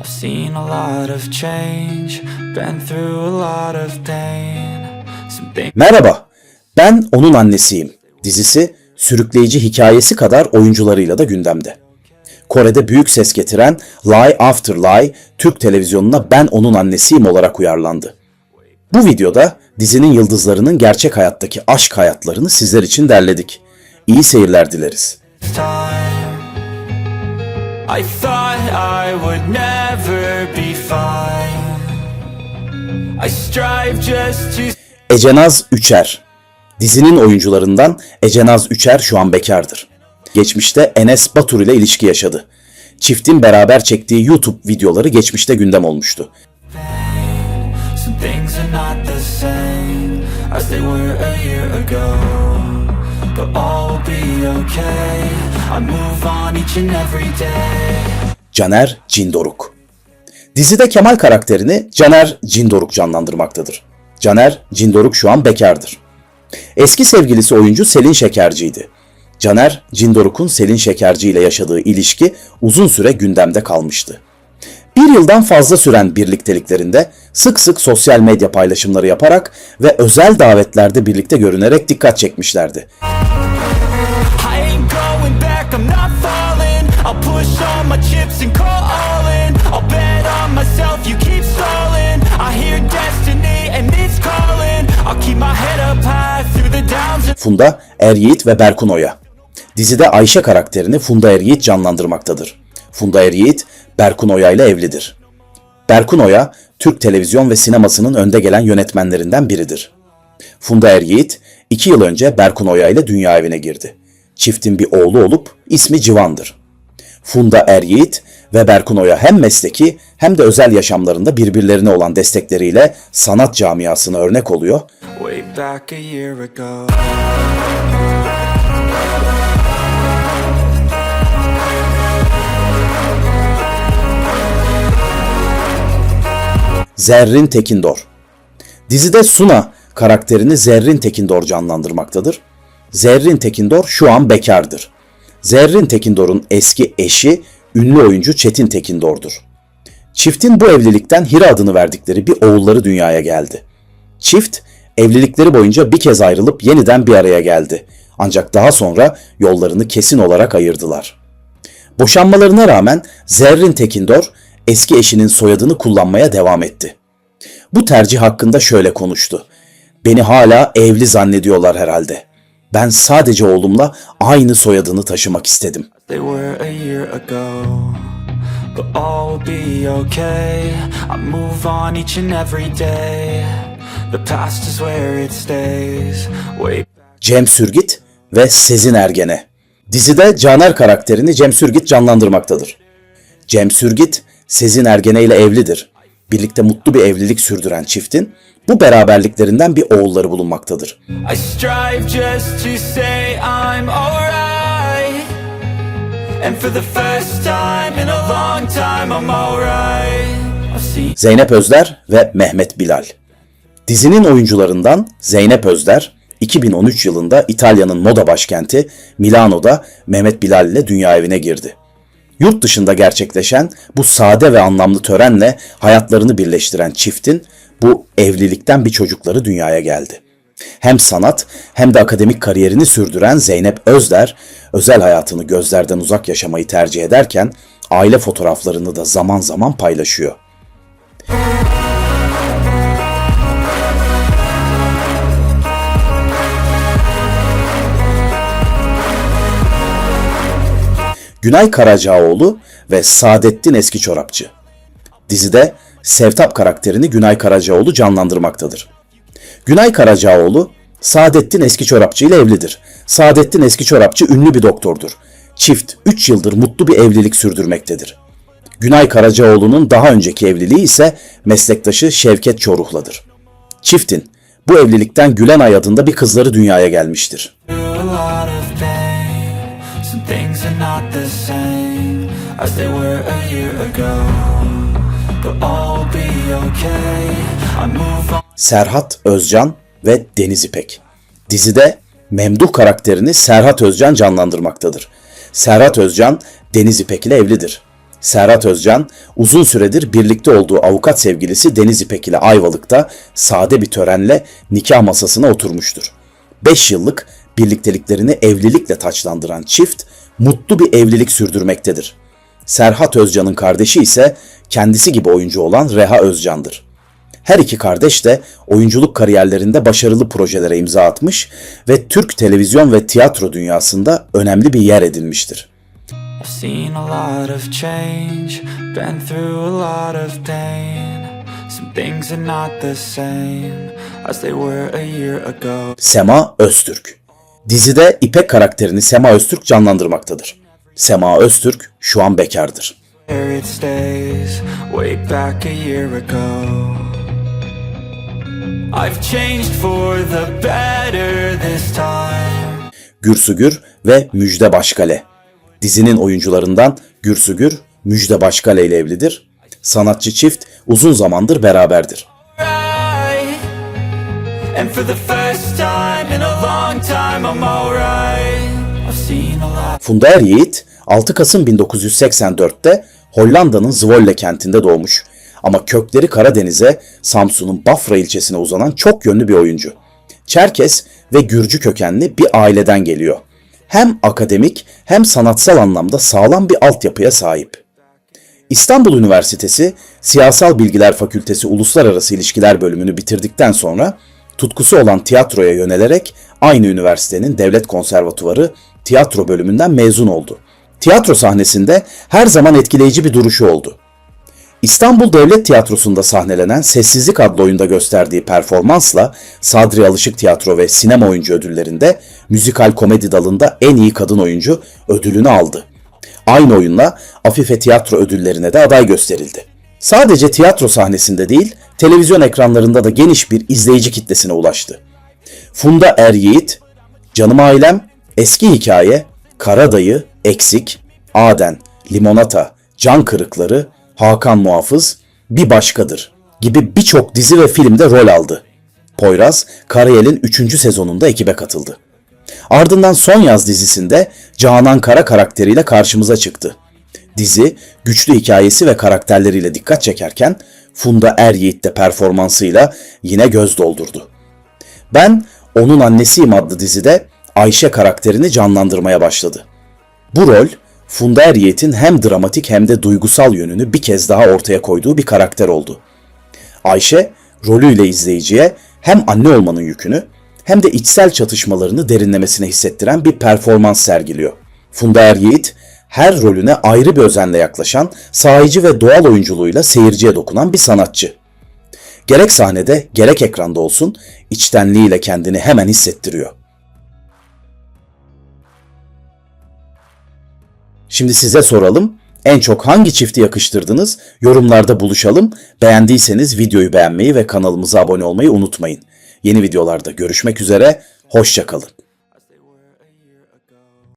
I've seen a lot of change, been through a lot of pain. Merhaba, ben onun annesiyim. Dizisi sürükleyici hikayesi kadar oyuncularıyla da gündemde. Kore'de büyük ses getiren Lie After Lie, Türk televizyonuna Ben Onun Annesiyim olarak uyarlandı. Bu videoda dizinin yıldızlarının gerçek hayattaki aşk hayatlarını sizler için derledik. İyi seyirler dileriz. time. I thought I would never be fine. I strive just to Ecenaz Üçer Dizinin oyuncularından Ecenaz Üçer şu an bekardır. Geçmişte Enes Batur ile ilişki yaşadı. Çiftin beraber çektiği YouTube videoları geçmişte gündem olmuştu. Some But all will be okay. I move on each and every day. Caner Cindoruk. Dizide Kemal karakterini Caner Cindoruk canlandırmaktadır. Caner Cindoruk şu an bekardır. Eski sevgilisi oyuncu Selin Şekerci'ydi. Caner Cindoruk'un Selin Şekerci ile yaşadığı ilişki uzun süre gündemde kalmıştı. Bir yıldan fazla süren birlikteliklerinde sık sık sosyal medya paylaşımları yaparak ve özel davetlerde birlikte görünerek dikkat çekmişlerdi. I'll push all my chips and call all in. I'll bet on myself, you keep stalling. I hear destiny and it's calling. I'll keep my head up high through the downs Funda Eryiğit ve Berkun Oya. Dizide Ayşe karakterini Funda Eryiğit canlandırmaktadır. Funda Eryiğit, Berkun Oya ile evlidir. Berkun Oya, Türk televizyon ve sinemasının önde gelen yönetmenlerinden biridir. Funda Eryiğit, iki yıl önce Berkun Oya ile dünya evine girdi. Çiftin bir oğlu olup ismi Civan'dır. Funda Eryiğit ve Berkun Oya hem mesleki hem de özel yaşamlarında birbirlerine olan destekleriyle sanat camiasına örnek oluyor. Zerrin Tekindor. Dizide Suna karakterini Zerrin Tekindor canlandırmaktadır. Zerrin Tekindor şu an bekardır. Zerrin Tekindor'un eski eşi ünlü oyuncu Çetin Tekindor'dur. Çiftin bu evlilikten Hira adını verdikleri bir oğulları dünyaya geldi. Çift evlilikleri boyunca bir kez ayrılıp yeniden bir araya geldi. Ancak daha sonra yollarını kesin olarak ayırdılar. Boşanmalarına rağmen Zerrin Tekindor eski eşinin soyadını kullanmaya devam etti. Bu tercih hakkında şöyle konuştu. Beni hala evli zannediyorlar herhalde. Ben sadece oğlumla aynı soyadını taşımak istedim. But all will be okay. I move on each and every day. The past is where it stays. Way Cem Sürgit ve Sezin Ergene. Dizide Caner karakterini Cem Sürgit canlandırmaktadır. Cem Sürgit, Sezin Ergene ile evlidir. Birlikte mutlu bir evlilik sürdüren çiftin bu beraberliklerinden bir oğulları bulunmaktadır. Zeynep Özder ve Mehmet Bilal. Dizinin oyuncularından Zeynep Özder, 2013 yılında İtalya'nın moda başkenti Milano'da Mehmet Bilal ile dünya evine girdi. Yurt dışında gerçekleşen bu sade ve anlamlı törenle hayatlarını birleştiren çiftin bu evlilikten bir çocukları dünyaya geldi. Hem sanat hem de akademik kariyerini sürdüren Zeynep Özder, özel hayatını gözlerden uzak yaşamayı tercih ederken aile fotoğraflarını da zaman zaman paylaşıyor. Günay Karacaoğlu ve Saadettin Eski Çorapçı. Dizide Sevtap karakterini Günay Karacaoğlu canlandırmaktadır. Günay Karacaoğlu, Saadettin Eski Çorapçı ile evlidir. Saadettin Eski Çorapçı ünlü bir doktordur. Çift 3 yıldır mutlu bir evlilik sürdürmektedir. Günay Karacaoğlu'nun daha önceki evliliği ise meslektaşı Şevket Çoruh'ladır. Çiftin bu evlilikten Gülenay adında bir kızları dünyaya gelmiştir. through things are not the same as they were a year ago. But all be okay. I move on. Serhat Özcan ve Deniz İpek. Dizide Memduh karakterini Serhat Özcan canlandırmaktadır. Serhat Özcan Deniz İpek ile evlidir. Serhat Özcan uzun süredir birlikte olduğu avukat sevgilisi Deniz İpek ile Ayvalık'ta sade bir törenle nikah masasına oturmuştur. 5 yıllık birlikteliklerini evlilikle taçlandıran çift mutlu bir evlilik sürdürmektedir. Serhat Özcan'ın kardeşi ise kendisi gibi oyuncu olan Reha Özcan'dır. Her iki kardeş de oyunculuk kariyerlerinde başarılı projelere imza atmış ve Türk televizyon ve tiyatro dünyasında önemli bir yer edinmiştir. I've seen a lot of change, been through a lot of pain. Some things are not the same as they were a year ago. Sema Öztürk. Dizide İpek karakterini Sema Öztürk canlandırmaktadır. Sema Öztürk şu an bekardır. Time. Gürsügür ve Müjde Başkale. Dizinin oyuncularından Gürsügür, Müjde Başkale ile evlidir. Sanatçı çift uzun zamandır beraberdir. And for the first time Funda Yiğit 6 Kasım 1984'te Hollanda'nın Zwolle kentinde doğmuş ama kökleri Karadeniz'e, Samsun'un Bafra ilçesine uzanan çok yönlü bir oyuncu. Çerkes ve Gürcü kökenli bir aileden geliyor. Hem akademik hem sanatsal anlamda sağlam bir altyapıya sahip. İstanbul Üniversitesi Siyasal Bilgiler Fakültesi Uluslararası İlişkiler bölümünü bitirdikten sonra tutkusu olan tiyatroya yönelerek aynı üniversitenin Devlet Konservatuvarı tiyatro bölümünden mezun oldu. Tiyatro sahnesinde her zaman etkileyici bir duruşu oldu. İstanbul Devlet Tiyatrosu'nda sahnelenen Sessizlik adlı oyunda gösterdiği performansla Sadri Alışık Tiyatro ve Sinema Oyuncu ödüllerinde müzikal komedi dalında en iyi kadın oyuncu ödülünü aldı. Aynı oyunla Afife Tiyatro ödüllerine de aday gösterildi. Sadece tiyatro sahnesinde değil, televizyon ekranlarında da geniş bir izleyici kitlesine ulaştı. Funda Er Yiğit, Canım Ailem, Eski Hikaye, Karadayı, Eksik, Aden, Limonata, Can Kırıkları, Hakan Muhafız, Bir Başkadır gibi birçok dizi ve filmde rol aldı. Poyraz, Karayel'in 3. sezonunda ekibe katıldı. Ardından Son Yaz dizisinde Canan Kara karakteriyle karşımıza çıktı. Dizi, güçlü hikayesi ve karakterleriyle dikkat çekerken Funda Er Yiğit de performansıyla yine göz doldurdu. Ben Onun Annesiyim adlı dizide Ayşe karakterini canlandırmaya başladı. Bu rol Funda Er Yiğit'in hem dramatik hem de duygusal yönünü bir kez daha ortaya koyduğu bir karakter oldu. Ayşe rolüyle izleyiciye hem anne olmanın yükünü hem de içsel çatışmalarını derinlemesine hissettiren bir performans sergiliyor. Funda Er Yiğit her rolüne ayrı bir özenle yaklaşan, sahici ve doğal oyunculuğuyla seyirciye dokunan bir sanatçı. Gerek sahnede gerek ekranda olsun içtenliğiyle kendini hemen hissettiriyor. Şimdi size soralım. En çok hangi çifti yakıştırdınız? Yorumlarda buluşalım. Beğendiyseniz videoyu beğenmeyi ve kanalımıza abone olmayı unutmayın. Yeni videolarda görüşmek üzere. Hoşçakalın.